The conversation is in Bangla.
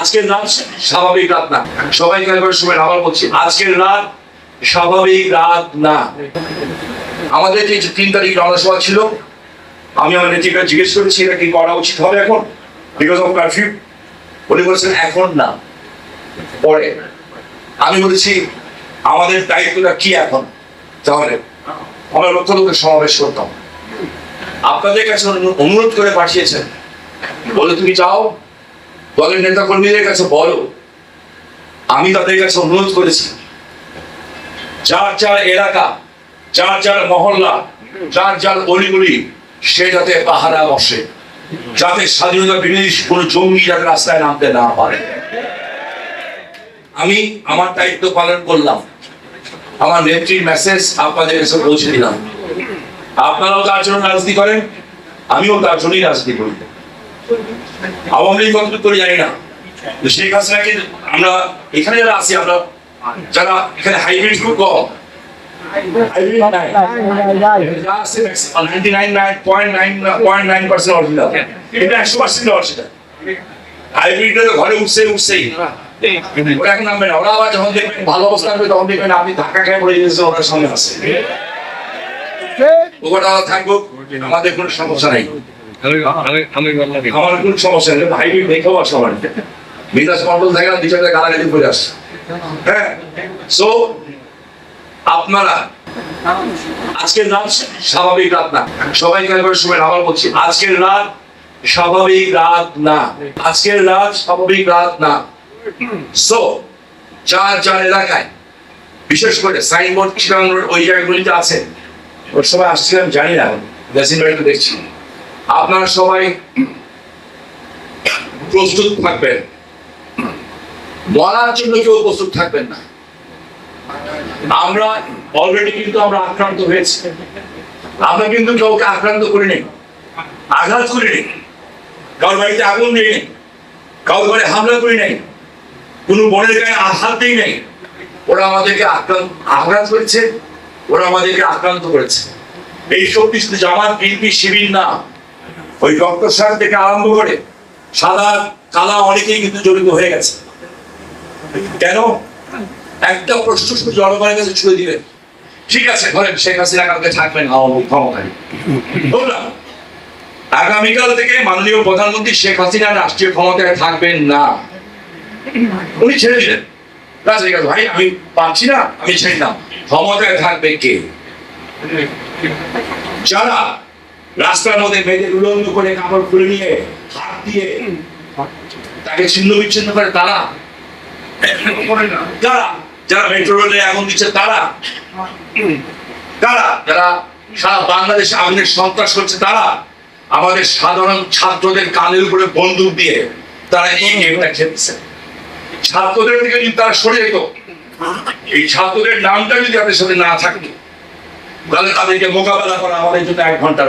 আজকের রাত স্বাভাবিক রাত না। সবাইকে একবার সময় আবার বলছি, আজকের রাত স্বাভাবিক রাত না। আমাদের যে তিন তারিখ জনসভা ছিল, আমি আমার নেত্রীকে জিজ্ঞেস করেছি, এটা কি করা উচিত হবে এখন? বিকজ অফ কারফিউ উনি বলেছেন, এখন না। পরে। আমি বলেছি, আমাদের দায়িত্বটা কি এখন? তাহলে আমরা লক্ষ লক্ষ সমাবেশ করতাম। আপনাদের কাছে অনুরোধ করে পাঠিয়েছেন। বলে, তুমি যাও দলের নেতা কর্মীদের কাছে বলো। আমি তাদের কাছে অনুরোধ করেছি। যার যার এলাকা, যার যার মহল্লা, যার যার অলিগুলি, সে যাতে পাহারা বসে। যাতে স্বাধীনতা বিরোধী কোনো জঙ্গি যাতে রাস্তায় নামতে না পারে। আমি আমার দায়িত্ব পালন করলাম। আমার নেত্রীর মেসেজ আপনাদের কাছে পৌঁছে দিলাম। আপনারাও তার জন্য রাজনীতি করেন, আমিও তার জন্যই রাজনীতি করি। আওয়ামী লীগ কতটুকু করে জানি না। শেখ হাসিনাকে আমরা এখানে যারা আছি আমরা যারা এখানে হাইব্রিড খুব কম। ঘরে উঠছে উঠছেই। ওরা এখন নামবে না। ওরা আবার যখন দেখবেন ভালো অবস্থা হবে তখন দেখবেন আপনি ধাক্কা খেয়ে পড়ে গেছে ওনার সামনে আছে। ওটা থাকব আমাদের কোনো সমস্যা নাই। আমার কোনো সমস্যা নেই দেখেও আসে আমার। বিকাশ মন্ডল থাকে না গালাগালি করে হ্যাঁ? সো আপনারা আজকের রাত স্বাভাবিক রাত না। সময় আবার বলছি আজকের রাত স্বাভাবিক রাত না। আজকের রাত স্বাভাবিক রাত না। সো যার যার এলাকায় বিশেষ করে সাইনবোর্ড ওই জায়গাগুলিতে আছে ওর সময় আসছিলাম জানি না। দেখছি। আপনারা সবাই প্রস্তুত থাকবেন। মরার জন্য কেউ প্রস্তুত থাকবেন না। আমরা অলরেডি কিন্তু আমরা আক্রান্ত হয়েছি। আমরা কিন্তু কাউকে আক্রান্ত করি নাই আঘাত করি নাই কারোর বাড়িতে আগুন দিই নাই। কারোর ঘরে হামলা করি নাই। কোনো বনের গায়ে আঘাত দিই নাই। ওরা আমাদেরকে আক্রান্ত আঘাত করেছে। ওরা আমাদেরকে আক্রান্ত করেছে। এই শক্তি শুধু জামাত, বিএনপি, শিবির না। ওই ডক্টর সাহেব থেকে আরম্ভ করে সাদা, কালা অনেকেই কিন্তু জড়িত হয়ে গেছে। কেন? একটা প্রশ্ন শুধু জনগণের কাছে ছুড়ে দিবেন। ঠিক আছে, ধরেন শেখ হাসিনা কালকে থাকবেন, আওয়ামী ক্ষমতায়। আগামীকাল থেকে মাননীয় প্রধানমন্ত্রী শেখ হাসিনা রাষ্ট্রীয় ক্ষমতায় থাকবেন না। উনি ছেড়ে দিলেন। আছে ভাই, আমি পাচ্ছি না, আমি ছেড়ে দিলাম। ক্ষমতায় থাকবে কে? যারা রাস্তার মধ্যে মেয়েদের উলঙ্গ করে কাপড় খুলে নিয়ে, হাত দিয়ে তাকে ছিন্ন বিচ্ছিন্ন করে তারা। যারা যারা মেট্রো রেলে আগুন দিচ্ছে তারা। তারা, যারা সারা বাংলাদেশে আগুনের সন্ত্রাস করছে তারা। আমাদের সাধারণ ছাত্রদের কানের উপরে বন্দুক দিয়ে তারা এই গেমটা খেলছে ছাত্রদের থেকে যদি তারা সরে যেত, এই ছাত্রদের নামটা যদি তাদের সাথে না থাকতো, তাহলে তাদেরকে মোকাবেলা করা আমাদের জন্য এক ঘণ্টার